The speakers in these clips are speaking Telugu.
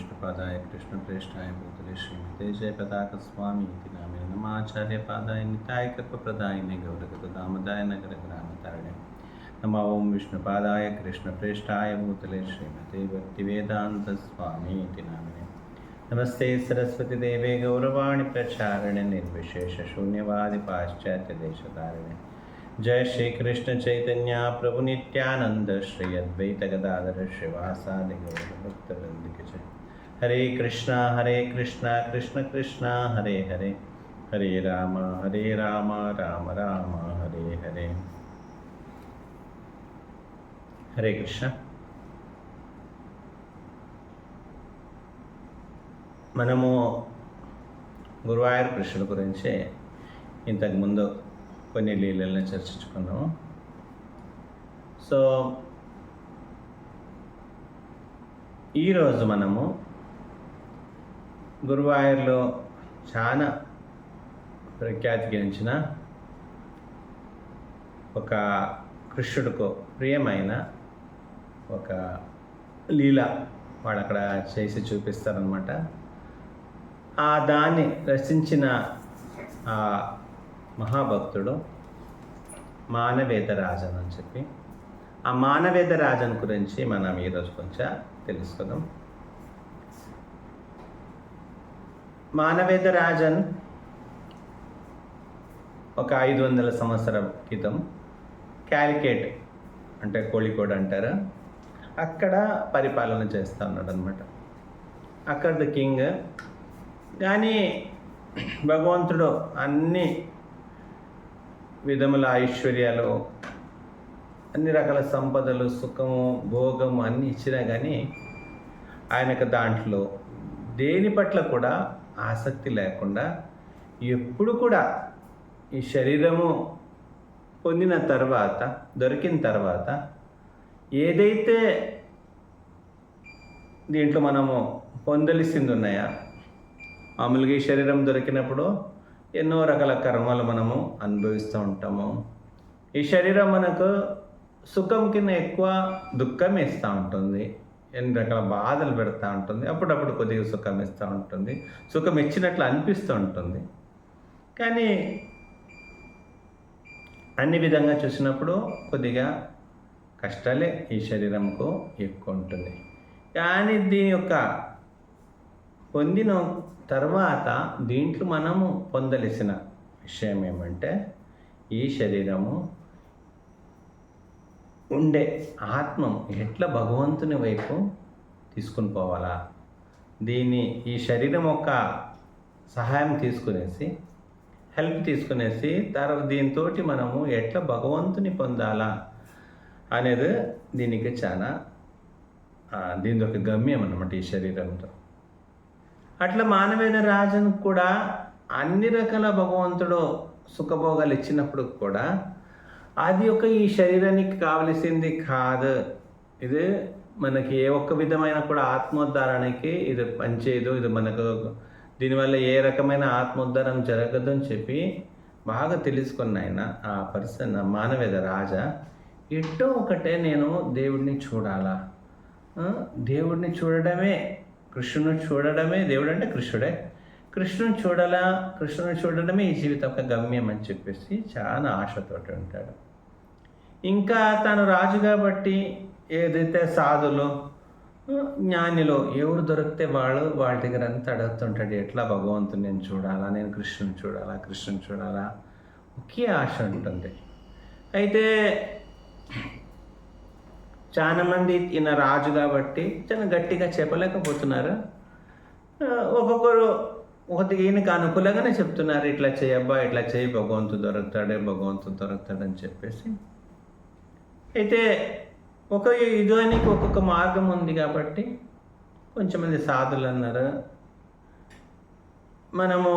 વિષ્ણુપાદાય કૃષ્ણપ્રેષ્ઠાય ભૂતલે શ્રીમતેજય પતાક સ્વામી ઇતિ નામે નમાચાર્યપાદાય નિતાય કલ્પપ્રદાયને ગૌરગતદામદાય નગરગ્રામતારણે નમા ઓમ વિષ્ણુપાદાય કૃષ્ણપ્રેષ્ઠાય ભૂતલે શ્રીમતે ભક્તિવેદાંત સ્વામી ઇતિ નામિને નમસ્તે સરસ્વતી દેવે ગૌરવાણી પ્રચારણે નિર્વિશેષ શૂન્યવાદી પાશ્ચાત્ય દેશધારણે જય શ્રી કૃષ્ણ ચૈતન્ય પ્રભુ નિત્યાનંદ શ્રી અદ્વૈત ગદાધર શ્રીવાસાદિ ગૌર ભક્તવૃંદ કે જય హరే కృష్ణ హరే కృష్ణ కృష్ణ కృష్ణ హరే హరే. హరే రామ హరే రామ రామ రామ హరే హరే. హరే కృష్ణ. మనము గురువాయూర్ కృష్ణుల గురించి ఇంతకుముందు కొన్ని లీలలను చర్చించుకున్నాము. సో ఈరోజు మనము గురువాయూర్లో చాలా ప్రఖ్యాతి గెలిచిన ఒక కృష్ణుడికు ప్రియమైన ఒక లీల వాడు అక్కడ చేసి చూపిస్తారనమాట ఆ దాన్ని రచించిన ఆ మహాభక్తుడు మానవేదరాజన్ అని చెప్పి. ఆ మానవేదరాజన్ గురించి మనం ఈరోజు కొంచెం తెలుసుకుందాం. మానవేదరాజన్ ఒక ఐదు వందల సంవత్సరం క్రితం క్యాలికేట్ అంటే కోళికోడ్ అంటారు? అక్కడ పరిపాలన చేస్తూ ఉన్నాడు అనమాట అక్కడ ద కింగ్. కానీ భగవంతుడు అన్ని విధముల ఐశ్వర్యాలు అన్ని రకాల సంపదలు సుఖము భోగము అన్నీ ఇచ్చినా కానీ ఆయనకు దాంట్లో దేని పట్ల కూడా ఆసక్తి లేకుండా ఎప్పుడు కూడా ఈ శరీరము పొందిన తర్వాత దొరికిన తర్వాత ఏదైతే దీంట్లో మనము పొందలిసింది ఉన్నాయా మామూలుగా ఈ శరీరం దొరికినప్పుడు ఎన్నో రకాల కర్మలు మనము అనుభవిస్తూ ఉంటాము. ఈ శరీరం మనకు సుఖం కింద ఎక్కువ దుఃఖం ఇస్తూ ఉంటుంది. ఎన్ని రకాల బాధలు పెడతా ఉంటుంది అప్పుడప్పుడు కొద్దిగా సుఖం ఇస్తూ ఉంటుంది సుఖం ఇచ్చినట్లు అనిపిస్తూ ఉంటుంది. కానీ అన్ని విధంగా చూసినప్పుడు కొద్దిగా కష్టాలే ఈ శరీరంకు ఎక్కువ ఉంటుంది. కానీ దీని యొక్క పొందిన తర్వాత దీంట్లో మనము పొందలసిన విషయం ఏమంటే ఈ శరీరము ఉండే ఆత్మం ఎట్లా భగవంతుని వైపు తీసుకుని పోవాలా? దీన్ని ఈ శరీరం యొక్క సహాయం తీసుకునేసి హెల్ప్ తీసుకునేసి తర్వాత దీంతో మనము ఎట్లా భగవంతుని పొందాలా అనేది దీనికి చాలా దీని ఒక గమ్యం అన్నమాట ఈ శరీరంతో. అట్లా మానవైన రాజును కూడా అన్ని రకాల భగవంతుడు సుఖభోగాలు ఇచ్చినప్పుడు కూడా అది ఒక ఈ శరీరానికి కావలసింది కాదు. ఇది మనకి ఏ ఒక్క విధమైన కూడా ఆత్మోద్ధారానికి ఇది పనిచేయదు. ఇది మనకు దీనివల్ల ఏ రకమైన ఆత్మోద్ధారం జరగదు అని చెప్పి బాగా తెలుసుకున్న ఆయన ఆ పర్సన్ మానవేద రాజా. ఎట్టో ఒకటే నేను దేవుడిని చూడాలా? దేవుడిని చూడడమే కృష్ణుని చూడడమే దేవుడు అంటే కృష్ణుడే. కృష్ణుని చూడాలా? కృష్ణుని చూడడమే ఈ జీవితం ఒక గమ్యం అని చెప్పేసి చాలా ఆశతోటి ఉంటాడు. ఇంకా తను రాజు కాబట్టి ఏదైతే సాధులు జ్ఞానిలో ఎవరు దొరికితే వాళ్ళు వాళ్ళ దగ్గర అంతా అడుగుతుంటాడు ఎట్లా భగవంతుని నేను చూడాలా? నేను కృష్ణుని చూడాలా? కృష్ణుని చూడాలా? ఒకే ఆశ ఉంటుంది. అయితే చాలామంది ఈయన రాజు కాబట్టి చాలా గట్టిగా చెప్పలేకపోతున్నారు. ఒక్కొక్కరు ఒకటి ఈయనకు అనుకూలంగానే చెప్తున్నారు ఇట్లా చేయబ్బా ఇట్లా చేయి భగవంతుడు దొరుకుతాడే భగవంతుడు దొరుకుతాడని చెప్పేసి. అయితే ఒక యుగానికి ఒక్కొక్క మార్గం ఉంది కాబట్టి కొంచెం మంది సాధులు అన్నారు. మనము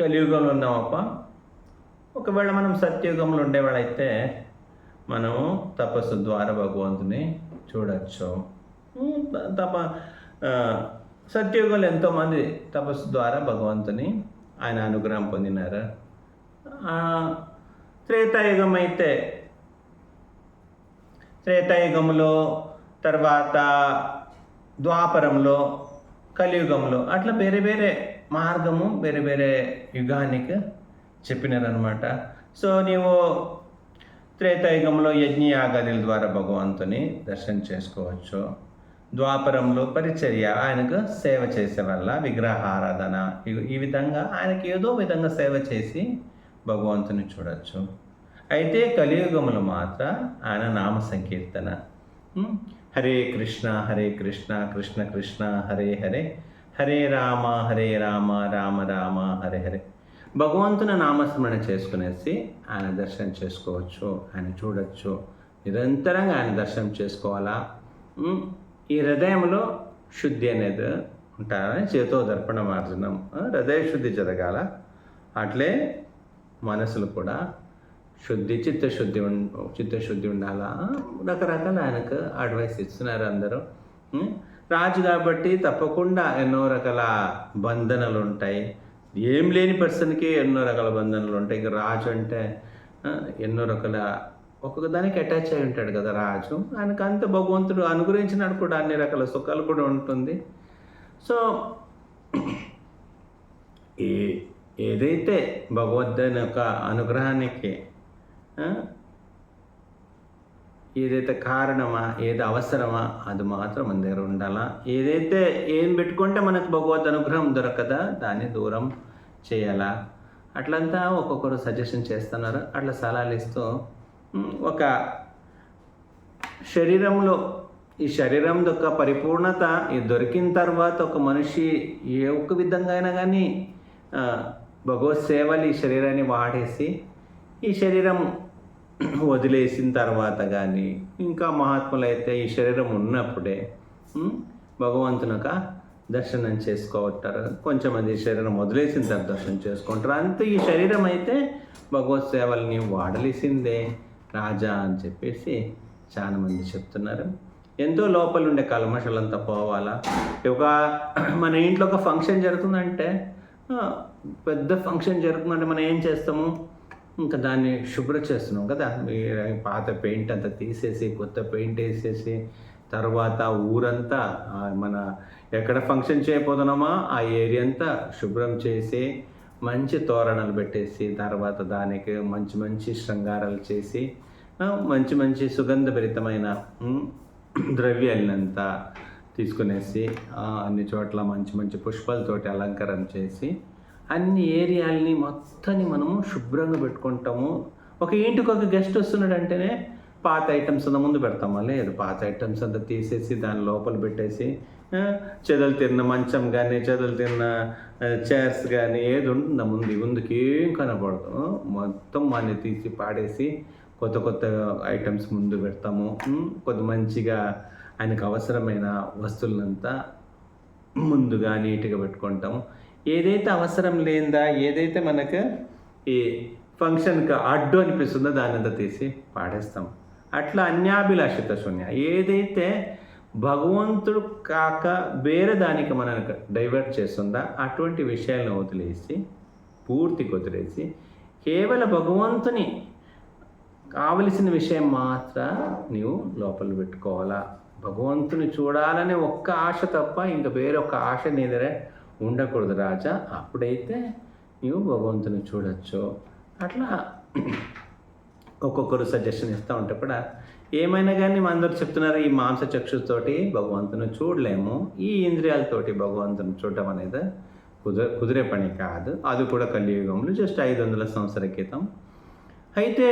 కలియుగంలో ఉన్నామప్ప. ఒకవేళ మనం సత్యుగంలో ఉండేవాళ్ళైతే మనము తపస్సు ద్వారా భగవంతుని చూడవచ్చు తప సత్యుగంలో ఎంతోమంది తపస్సు ద్వారా భగవంతుని ఆయన అనుగ్రహం పొందినారు. త్రేతాయుగం అయితే త్రేతాయుగంలో తర్వాత ద్వాపరంలో కలియుగంలో అట్లా వేరే వేరే మార్గము వేరే వేరే యుగానికి చెప్పినారనమాట సో నీవు త్రేతాయుగంలో యజ్ఞయాగాదుల ద్వారా భగవంతుని దర్శనం చేసుకోవచ్చు. ద్వాపరంలో పరిచర్య ఆయనకు సేవ చేసే వల్ల విగ్రహారాధన ఈ- విధంగా ఆయనకి ఏదో విధంగా సేవ చేసి భగవంతుని చూడొచ్చు. అయితే కలియుగములు మాత్రం ఆయన నామ సంకీర్తన. హరే కృష్ణ హరే కృష్ణ కృష్ణ కృష్ణ హరే హరే. హరే రామ హరే రామ రామ రామ హరే హరే. భగవంతుని నామస్మరణ చేసుకునేసి ఆయన దర్శనం చేసుకోవచ్చు ఆయన చూడొచ్చు. నిరంతరంగా ఆయన దర్శనం చేసుకోవాలా? ఈ హృదయంలో శుద్ధి అనేది ఉంటారని చేతో దర్పణ మార్జనం హృదయ శుద్ధి జరగాల? అట్లే మనసులు కూడా శుద్ధి చిత్తశుద్ధి ఉం చిత్తశుద్ధి ఉండాలా? రకరకాల ఆయనకు అడ్వైస్ ఇస్తున్నారు అందరూ. రాజు కాబట్టి తప్పకుండా ఎన్నో రకాల బంధనలు ఉంటాయి. ఏం లేని పర్సన్కి ఎన్నో రకాల బంధనలు ఉంటాయి. ఇంకా రాజు అంటే ఎన్నో రకాల ఒక్కొక్క దానికి అటాచ్ అయి ఉంటాడు కదా రాజు. ఆయనకు అంత భగవంతుడు అనుగ్రహించినాడు కూడా అన్ని రకాల సుఖాలు కూడా ఉంటుంది. సో ఏ ఏదైతే భగవద్గీత యొక్క అనుగ్రహానికి ఏదైతే కారణమా ఏది అవసరమా అది మాత్రం మన దగ్గర ఉండాలా? ఏదైతే ఏం పెట్టుకుంటే మనకు భగవద్ అనుగ్రహం దొరకదా దాన్ని దూరం చేయాలా? అట్లంతా ఒక్కొక్కరు సజెషన్ చేస్తున్నారు. అట్లా సలహాలు ఇస్తూ ఒక శరీరంలో ఈ శరీరం యొక్క పరిపూర్ణత ఇది దొరికిన తర్వాత ఒక మనిషి ఏ ఒక్క విధంగా అయినా కానీ భగవత్ సేవలు ఈ శరీరాన్ని వాడేసి ఈ శరీరం వదిలేసిన తర్వాత కానీ ఇంకా మహాత్ములైతే ఈ శరీరం ఉన్నప్పుడే భగవంతుని యొక్క దర్శనం చేసుకోవటారు కొంచెం మంది శరీరం వదిలేసిన తర్వాత దర్శనం చేసుకుంటారు. అంతే ఈ శరీరం అయితే భగవత్ సేవల్ని వాడలేసిందే. రాజా అని చెప్పేసి చాలామంది చెప్తున్నారు. ఎంతో లోపల ఉండే కల్మషాలంతా పోవాలా? ఒక మన ఇంట్లో ఒక ఫంక్షన్ జరుగుతుందంటే పెద్ద ఫంక్షన్ జరుగుతుందంటే మనం ఏం చేస్తాము? ఇంకా దాన్ని శుభ్రం చేస్తున్నాం కదా. పాత పెయింట్ అంతా తీసేసి కొత్త పెయింట్ వేసేసి తర్వాత ఊరంతా మన ఎక్కడ ఫంక్షన్ చేయబోతున్నామో ఆ ఏరియా అంతా శుభ్రం చేసి మంచి తోరణాలు పెట్టేసి తర్వాత దానికి మంచి మంచి శృంగారాలు చేసి మంచి మంచి సుగంధభరితమైన ద్రవ్యాలంతా తీసుకునేసి అన్ని చోట్ల మంచి మంచి పుష్పాలతోటి అలంకరణ చేసి అన్ని ఏరియాలని మొత్తాన్ని మనము శుభ్రంగా పెట్టుకుంటాము. ఒక ఇంటికి ఒక గెస్ట్ వస్తున్నాడంటేనే పాత ఐటమ్స్ అంతా ముందు పెడతామా? లేదు పాత ఐటమ్స్ అంతా తీసేసి దాని లోపల పెట్టేసి చెదలు తిన్న మంచం కానీ చెదలు తిన్న చైర్స్ కానీ ఏది ఉంటుందా. ముందు ముందుకి ఏం కనపడదు. మొత్తం మన తీసి పాడేసి కొత్త కొత్త ఐటమ్స్ ముందు పెడతాము. కొద్ది మంచిగా ఆయనకు అవసరమైన వస్తువులంతా ముందుగా నీట్గా పెట్టుకుంటాము. ఏదైతే అవసరం లేందా ఏదైతే మనకు ఈ ఫంక్షన్కి అడ్డు అనిపిస్తుందో దాన్ని అంతా తీసి పాడేస్తాం. అట్లా అన్యాభిలాషిత శూన్య. ఏదైతే భగవంతుడు కాక వేరే దానికి మనకు డైవర్ట్ చేస్తుందా అటువంటి విషయాలను వదిలేసి పూర్తిగా వదిలేసి కేవలం భగవంతుని కావలసిన విషయం మాత్ర నీవు లోపల పెట్టుకోవాలా. భగవంతుని చూడాలనే ఒక్క ఆశ తప్ప ఇంకా వేరొక ఆశ నీ ఉండకూడదు రాజా. అప్పుడైతే నీవు భగవంతుని చూడొచ్చు. అట్లా ఒక్కొక్కరు సజెషన్ ఇస్తూ ఉంటే కూడా ఏమైనా కానీ మా అందరూ చెప్తున్నారు ఈ మాంస చక్షుతోటి భగవంతుని చూడలేము. ఈ ఇంద్రియాలతోటి భగవంతుని చూడటం అనేది కుదిరే కుదిరే పని కాదు. అది కూడా కలియుగంలో జస్ట్ ఐదు వందల సంవత్సరాల క్రితం. అయితే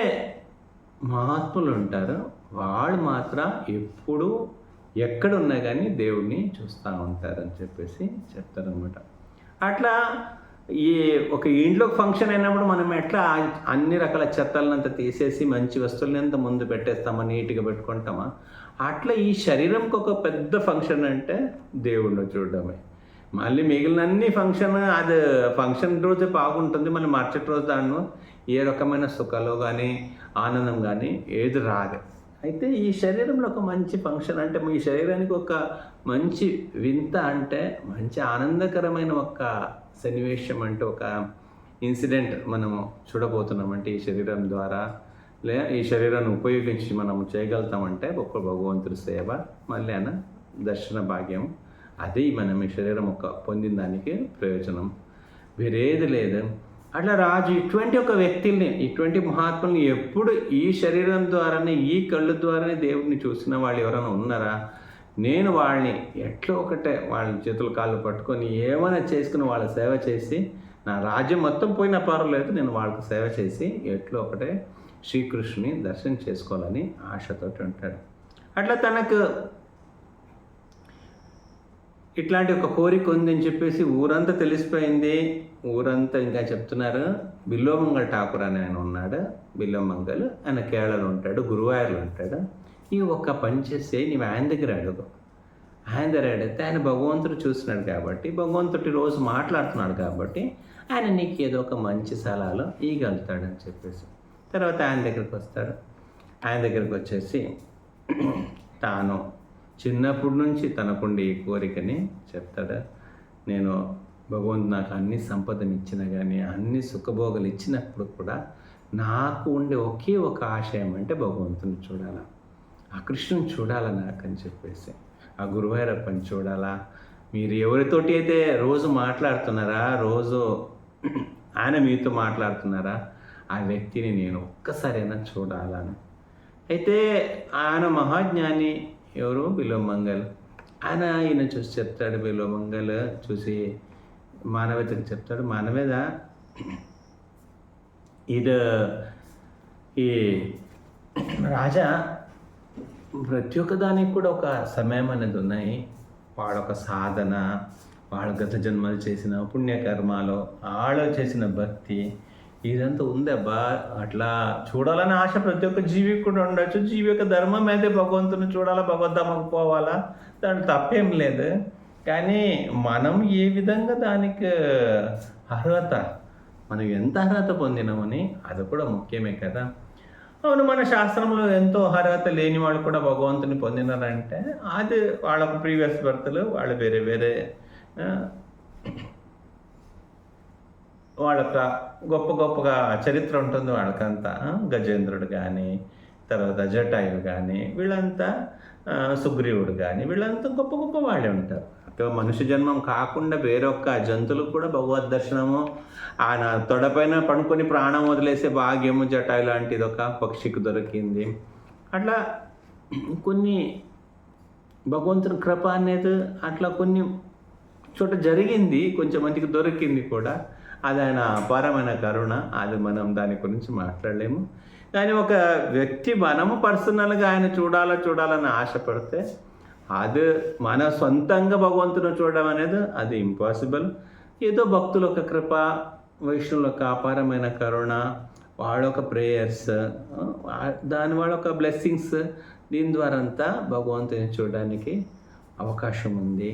మహాత్ములు ఉంటారు. వాళ్ళు మాత్రం ఎప్పుడూ ఎక్కడున్నా కానీ దేవుడిని చూస్తూ ఉంటారని చెప్పేసి చెప్తారనమాట అట్లా ఈ ఒక ఇంట్లో ఫంక్షన్ అయినప్పుడు మనం ఎట్లా అన్ని రకాల చెత్తలనంత తీసేసి మంచి వస్తువులని అంత ముందు పెట్టేస్తామా నీట్గా పెట్టుకుంటామా? అట్లా ఈ శరీరంకి ఒక పెద్ద ఫంక్షన్ అంటే దేవుడిని చూడడమే. మళ్ళీ మిగిలిన అన్ని ఫంక్షన్ అది ఫంక్షన్ రోజే బాగుంటుంది. మళ్ళీ మరుసటి రోజు దాన్ని ఏ రకమైన సుఖాలు కానీ ఆనందం కానీ ఏది రాదు. అయితే ఈ శరీరంలో ఒక మంచి ఫంక్షన్ అంటే మీ శరీరానికి ఒక మంచి వింత అంటే మంచి ఆనందకరమైన ఒక సన్నివేశం అంటే ఒక ఇన్సిడెంట్ మనము చూడబోతున్నామంటే ఈ శరీరం ద్వారా. లే ఈ శరీరాన్ని ఉపయోగించి మనము చేయగలుగుతామంటే ఒక భగవంతుడి సేవ మళ్ళీ ఆయన దర్శన భాగ్యం. అది మనం ఈ శరీరం ఒక పొందిన దానికి ప్రయోజనం. వేరేది లేదు. అట్లా రాజు ఇటువంటి ఒక వ్యక్తిని ఇటువంటి మహాత్ముల్ని ఎప్పుడు ఈ శరీరం ద్వారానే ఈ కళ్ళు ద్వారానే దేవుడిని చూసిన వాళ్ళు ఎవరైనా ఉన్నారా? నేను వాళ్ళని ఎట్లా ఒకటే వాళ్ళ చేతులు కాళ్ళు పట్టుకొని ఏమైనా చేసుకుని వాళ్ళ సేవ చేసి నా రాజ్యం మొత్తం పోయినా పర్వాలేదు నేను వాళ్ళకి సేవ చేసి ఎట్లా ఒకటే శ్రీకృష్ణుని దర్శనం చేసుకోవాలని ఆశతోటి ఉంటాడు. అట్లా తనకు ఇట్లాంటి ఒక కోరిక ఉందని చెప్పేసి ఊరంతా తెలిసిపోయింది. ఊరంతా ఇంకా చెప్తున్నారు బిల్లోమంగల్ ఠాకూర్ అని ఆయన ఉన్నాడు బిల్లోమంగల్ ఆయన కేరళలో ఉంటాడు గురువాయూర్లో ఉంటాడు. ఈ ఒక్క పని చేస్తే నీవు ఆయన దగ్గర అడుగు. ఆయన దగ్గర అడిగితే ఆయన భగవంతుడు చూస్తున్నాడు కాబట్టి భగవంతుడి రోజు మాట్లాడుతున్నాడు కాబట్టి ఆయన నీకు ఏదో ఒక మంచి సలహాలో ఇవ్వగలుగుతాడని చెప్పేసి. తర్వాత ఆయన దగ్గరికి వస్తాడు. ఆయన దగ్గరికి వచ్చేసి తాను చిన్నప్పటి నుంచి తనకుండే ఈ కోరికని చెప్తాడు. నేను భగవంతు నాకు అన్ని సంపదను ఇచ్చిన కానీ అన్ని సుఖభోగాలు ఇచ్చినప్పుడు కూడా నాకు ఉండే ఒకే ఒక ఆశయం అంటే భగవంతుని చూడాలా. ఆ కృష్ణుని చూడాలా నాకు అని చెప్పేసి. ఆ గురువైరప్పని చూడాలా. మీరు ఎవరితోటి అయితే రోజు మాట్లాడుతున్నారా రోజు ఆయన మీతో మాట్లాడుతున్నారా ఆ వ్యక్తిని నేను ఒక్కసారైనా చూడాలని. అయితే ఆయన మహాజ్ఞాని ఎవరు? బిలోమంగల్ ఆయన ఈయన చూసి చెప్తాడు బిలోమంగల్ చూసి మానవేతకి చెప్తాడు. మానవేద ఇది ఈ రాజా ప్రతి ఒక్క దానికి కూడా ఒక సమయం అనేది ఉన్నాయి. వాడొక సాధన వాడు గత జన్మలు చేసిన పుణ్యకర్మాలు వాళ్ళు చేసిన భక్తి ఇదంతా ఉందబ్బా. అట్లా చూడాలని ఆశ ప్రతి ఒక్క జీవికి కూడా ఉండొచ్చు. జీవి యొక్క ధర్మం అయితే భగవంతుని చూడాలా భగవద్ధామకు పోవాలా? దాంట్లో తప్పేం లేదు. కానీ మనం ఏ విధంగా దానికి అర్హత మనం ఎంత అర్హత పొందినామని అది కూడా ముఖ్యమే కదా. అవును మన శాస్త్రంలో ఎంతో అర్హత లేని వాళ్ళు కూడా భగవంతుని పొందినారంటే అది వాళ్ళకు ప్రీవియస్ బర్త్లు వాళ్ళు వేరే వేరే ఆ, వాళ్ళక గొప్ప గొప్పగా చరిత్ర ఉంటుంది వాళ్ళకంతా. గజేంద్రుడు కానీ తర్వాత జటాయుడు కానీ వీళ్ళంతా సుగ్రీవుడు కానీ వీళ్ళంతా గొప్ప గొప్ప వాళ్ళే ఉంటారు. మనుష్య జన్మం కాకుండా వేరొక్క జంతువులకు కూడా భగవద్ దర్శనము ఆయన తొడపైన పడుకొని ప్రాణం వదిలేసే భాగ్యము జట లాంటిది ఒక పక్షికి దొరికింది. అట్లా కొన్ని భగవంతుని కృప అనేది అట్లా కొన్ని చోట జరిగింది కొంచెం మందికి దొరికింది కూడా. అది ఆయన అపారమైన కరుణ. అది మనం దాని గురించి మాట్లాడలేము. కానీ ఒక వ్యక్తి మనము పర్సనల్గా ఆయన చూడాలా చూడాలని ఆశపడితే అది మన సొంతంగా భగవంతుని చూడడం అనేది అది ఇంపాసిబుల్ ఏదో భక్తుల ఒక కృప వైష్ణవుల యొక్క అపారమైన కరుణ వాళ్ళ ఒక ప్రేయర్స్ దాని వాళ్ళ ఒక బ్లెస్సింగ్స్ దీని ద్వారా అంతా భగవంతుని చూడడానికి అవకాశం ఉంది.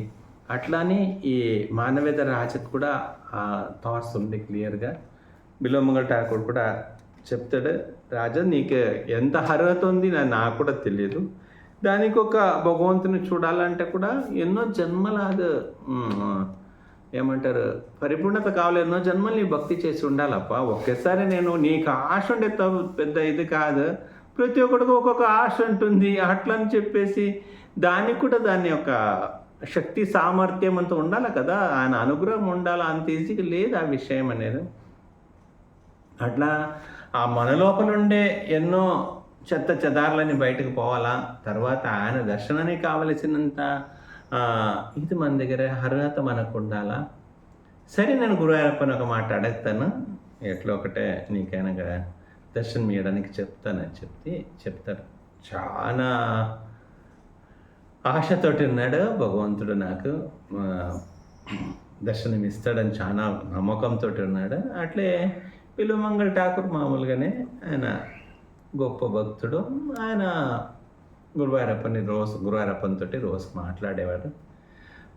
అట్లానే ఈ మానవేద రాజకు కూడా ఆ థాట్స్ ఉంది క్లియర్గా బిలోమంగల్ ఠాకూర్ కూడా చెప్తాడు రాజా నీకు ఎంత అర్హత ఉంది? నాకు కూడా తెలియదు దానికి ఒక భగవంతుని చూడాలంటే కూడా ఎన్నో జన్మల ఏమంటారు పరిపూర్ణత కావాలి ఎన్నో జన్మలు నీ భక్తి చేసి ఉండాలప్ప. ఒకేసారి నేను నీకు ఆశ ఉండే త- పెద్ద ఇది కాదు. ప్రతి ఒక్కడికి ఒక్కొక్క ఆశ ఉంటుంది. అట్లా అని చెప్పేసి దానికి కూడా దాని యొక్క శక్తి సామర్థ్యం అంతా ఉండాలి కదా. ఆయన అనుగ్రహం ఉండాలి అంత ఈజీగా లేదు ఆ విషయం అనేది. అట్లా ఆ మన లోపల ఉండే ఎన్నో చెత్త చెదార్లని బయటకు పోవాలా? తర్వాత ఆయన దర్శనానికి కావలసినంత ఇది మన దగ్గర అర్హత మనకు ఉండాలా? సరే నేను గురువారప్పని ఒక మాట అడుగుతాను. ఎట్లా ఒకటే నీకైనా కదా దర్శనం ఇవ్వడానికి చెప్తానని చెప్తే చెప్తాడు చాలా ఆశతోటి ఉన్నాడు భగవంతుడు నాకు. దర్శనం ఇస్తాడని చాలా నమ్మకంతో ఉన్నాడు. అట్లే పిలుమంగళ ఠాకూర్ మామూలుగానే ఆయన గొప్ప భక్తుడు. ఆయన గురువారప్పని రోజు గురువారప్పనితో రోజు మాట్లాడేవాడు.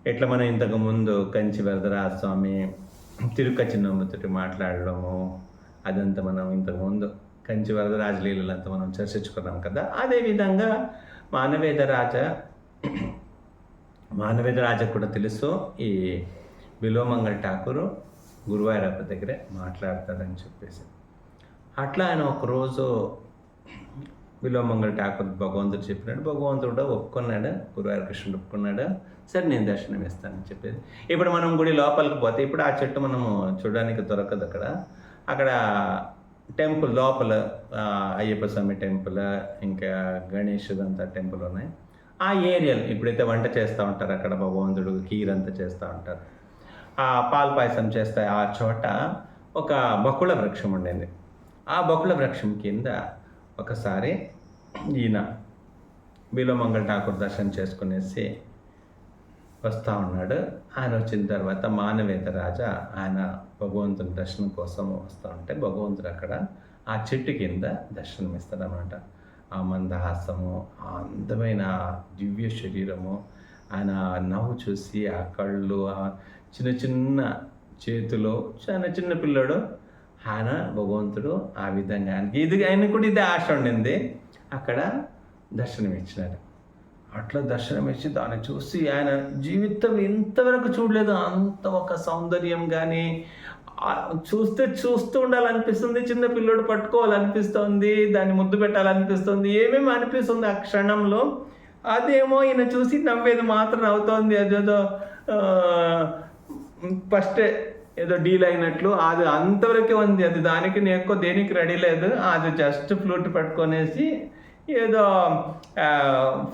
ఎట్లా మనం ఇంతకు ముందు కంచి వరదరాజస్వామి స్వామి తిరుకచ్చినమ్మతోటి మాట్లాడడము అదంతా మనం ఇంతకు ముందు కంచి వరదరాజలీలంతా మనం చర్చించుకున్నాం కదా. అదేవిధంగా మానవేద రాజ మానవేద రాజ కూడా తెలుసు ఈ బిలోమంగళ ఠాకూరు గురువారప్ప దగ్గరే మాట్లాడతాడని చెప్పేసి. అట్లా ఆయన ఒకరోజు బిలోమంగళ ఠాకూర్ భగవంతుడు చెప్పినాడు. భగవంతుడు కూడా ఒప్పుకున్నాడు. గురువారి కృష్ణుడు ఒప్పుకున్నాడు. సరే నేను దర్శనం ఇస్తానని చెప్పేది. ఇప్పుడు మనం గుడి లోపలికి పోతే ఇప్పుడు ఆ చెట్టు మనము చూడడానికి దొరకదు అక్కడ. అక్కడ టెంపుల్ లోపల అయ్యప్ప స్వామి టెంపుల్ ఇంకా గణేషుదంతా టెంపుల్ ఉన్నాయి. ఆ ఏరియాలు ఇప్పుడైతే వంట చేస్తూ ఉంటారు అక్కడ భగవంతుడు కీర్ అంతా చేస్తూ ఉంటారు. ఆ పాల పాయసం చేస్తే ఆ చోట ఒక బకుళ వృక్షం ఉండింది. ఆ బకుళ వృక్షం కింద ఒకసారి ఈయన బిలోమంగళ ఠాకూర్ దర్శనం చేసుకునేసి వస్తూ ఉన్నాడు. ఆయన వచ్చిన తర్వాత మానవేత రాజా ఆయన భగవంతుని దర్శనం కోసం వస్తూ ఉంటే భగవంతుడు అక్కడ ఆ చెట్టు కింద దర్శనం ఇస్తాడనమాట ఆ మందహాసము ఆ అందమైన దివ్య శరీరము ఆయన నవ్వు చూసి ఆ కళ్ళు ఆ చిన్న చిన్న చేతులు చిన్న చిన్న పిల్లడు ఆయన భగవంతుడు ఆ విధంగా ఆయనకి ఇది ఆయన కూడా ఇదే ఆశ ఉండింది. అక్కడ దర్శనం ఇచ్చినాడు అట్లా దర్శనం ఇచ్చి దాన్ని చూసి ఆయన జీవితం ఇంతవరకు చూడలేదు. అంత ఒక సౌందర్యం కానీ చూస్తే చూస్తూ ఉండాలనిపిస్తుంది. చిన్న పిల్లోడు పట్టుకోవాలనిపిస్తుంది. దాన్ని ముద్దు పెట్టాలనిపిస్తుంది. ఏమేమి అనిపిస్తుంది ఆ క్షణంలో. అదేమో ఈయన చూసి నవ్వేది మాత్రం అవుతోంది. అదేదో ఫస్ట్ ఏదో డీల్ అయినట్లు అది అంతవరకే ఉంది. అది దానికి నేను ఎక్కువ దేనికి రెడీ లేదు. అది జస్ట్ ఫ్లూట్ పట్టుకొనేసి ఏదో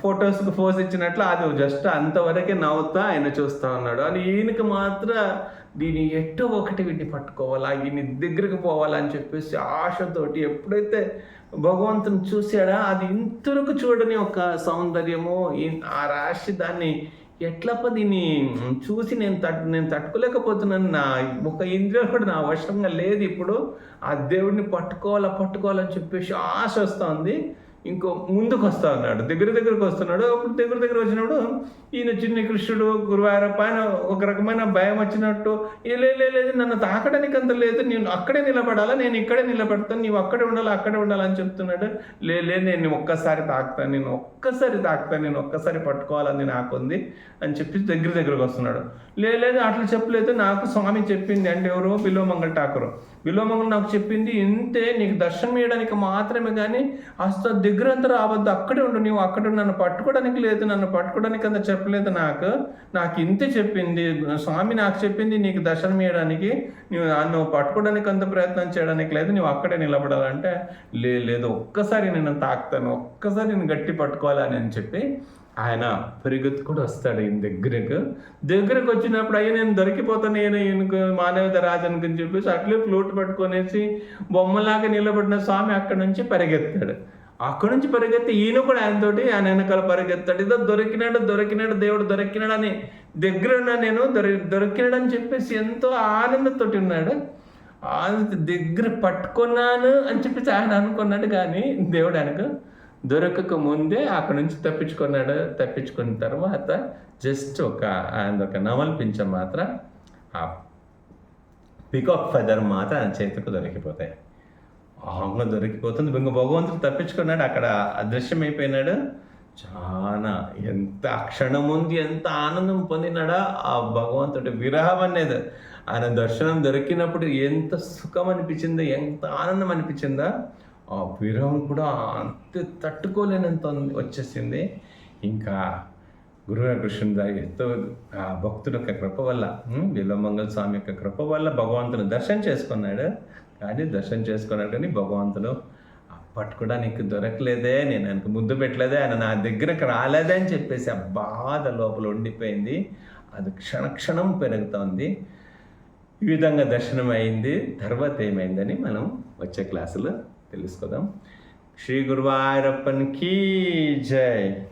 ఫొటోస్కి ఫోజ్ ఇచ్చినట్లు అది జస్ట్ అంతవరకే నవ్వుతా ఆయన చూస్తూ ఉన్నాడు. అని ఈయనకి మాత్రం దీన్ని ఎట్టో ఒకటి వీటిని పట్టుకోవాలా ఈయన దగ్గరికి పోవాలా అని చెప్పేసి ఆశతోటి ఎప్పుడైతే భగవంతుని చూశాడా అది ఇంతవరకు చూడని ఒక సౌందర్యము ఈ- ఆ రాశి దాన్ని ఎట్లప్ప దీన్ని చూసి నేను తట్టు నేను తట్టుకోలేకపోతున్నాను. నా ఒక ఇంద్రియం కూడా నా వశంగా లేదు ఇప్పుడు. ఆ దేవుడిని పట్టుకోవాలా పట్టుకోవాలని చెప్పేసి ఆశ వస్తుంది. ఇంకో ముందుకు వస్తా ఉన్నాడు దగ్గర దగ్గరకు వస్తున్నాడు. అప్పుడు దగ్గర దగ్గర వచ్చినప్పుడు ఈయన చిన్ని కృష్ణుడు గురువారప్ప ఆయన ఒక రకమైన భయం వచ్చినట్టు లే లే, లేదు నన్ను తాకడానికి అంత లేదు. నేను అక్కడే నిలబడాలా? నేను ఇక్కడే నిలబడతాను. నీవు అక్కడే ఉండాలి? అక్కడే ఉండాలని చెప్తున్నాడు. లే నేను ఒక్కసారి తాకుతాను. నేను ఒక్కసారి తాకుతాను. నేను ఒక్కసారి పట్టుకోవాలని నాకుంది. అని చెప్పి దగ్గర దగ్గరకు వస్తున్నాడు. లేదు అట్లా చెప్పలేదు. నాకు స్వామి చెప్పింది. అంటే ఎవరు? బిలోమంగళ ఠాకూర్. బిలోమంగళ నాకు చెప్పింది ఇంతే నీకు దర్శనం ఇవ్వడానికి మాత్రమే కానీ అస్త దగ్గర అంతా రావద్దు అక్కడే ఉండు నీవు అక్కడ నన్ను పట్టుకోవడానికి లేదు నన్ను పట్టుకోవడానికి అంత చెప్పలేదు నాకు. నాకు ఇంతే చెప్పింది స్వామి నాకు చెప్పింది నీకు దర్శనం ఇవ్వడానికి నువ్వు నువ్వు పట్టుకోవడానికి అంత ప్రయత్నం చేయడానికి లేదు నువ్వు అక్కడే నిలబడాలంటే లే లేదు ఒక్కసారి నేను తాకుతాను ఒక్కసారి నేను గట్టి పట్టుకోవాలని అని చెప్పి ఆయన పరిగెత్తుకుని వస్తాడు ఈయన దగ్గరకు. దగ్గరకు వచ్చినప్పుడు అయ్యా నేను దొరికిపోతాను నేను ఈయనకు మానవత రాజానికి అని చెప్పేసి అట్లే ఫ్లూట్ పట్టుకొనేసి బొమ్మలాగా నిలబడిన స్వామి అక్కడి నుంచి పరిగెత్తాడు. అక్కడి నుంచి పరిగెత్తి ఈయన కూడా ఆయనతోటి ఆయన వెనకాల పరిగెత్తాడు. ఏదో దొరికినాడు దొరికినాడు దేవుడు దొరికినాడని దగ్గర ఉన్నా నేను దొరి దొరికినాడని చెప్పేసి ఎంతో ఆనందంతోటి ఉన్నాడు. ఆనంద దగ్గర పట్టుకున్నాను అని చెప్పేసి ఆయన అనుకున్నాడు కానీ దేవుడు ఆయనకు దొరకక ముందే అక్కడ నుంచి తప్పించుకున్నాడు. తప్పించుకున్న తర్వాత జస్ట్ ఒక ఆయన ఒక నవల్ పించ మాత్రం ఆ పికాక్ ఫెదర్ మాత్రం ఆయన చేతికి దొరికిపోతాయి. ఆంగ్ల దొరికిపోతుంది. ఇంక భగవంతుడు తప్పించుకున్నాడు. అక్కడ అదృశ్యమైపోయినాడు. చాలా ఎంత ఆ క్షణం ఎంత ఆనందం పొందినాడా ఆ భగవంతుడి విరహం అనేది. ఆయన దర్శనం దొరికినప్పుడు ఎంత సుఖం అనిపించిందో ఎంత ఆనందం అనిపించిందా ఆ విరహం కూడా అంత తట్టుకోలేనంత వచ్చేసింది. ఇంకా గురువాకృష్ణుడు ఎంతో ఆ భక్తుడు యొక్క కృప వల్ల విల్వమంగళ స్వామి యొక్క కృప వల్ల భగవంతుని దర్శనం చేసుకున్నాడు. కానీ దర్శనం చేసుకున్నాడు కానీ భగవంతుడు ఆ పట్టుకోవడానికి దొరకలేదే నేను ఆయనకు ముద్దు పెట్టలేదే ఆయన నా దగ్గరకు రాలేదే అని చెప్పేసి ఆ బాధ లోపల ఉండిపోయింది. అది క్షణక్షణం పెరుగుతోంది. ఈ విధంగా దర్శనం అయింది. తర్వాత ఏమైందని మనం వచ్చే క్లాసులో इसको कदम श्री गुरुवारपन की जय।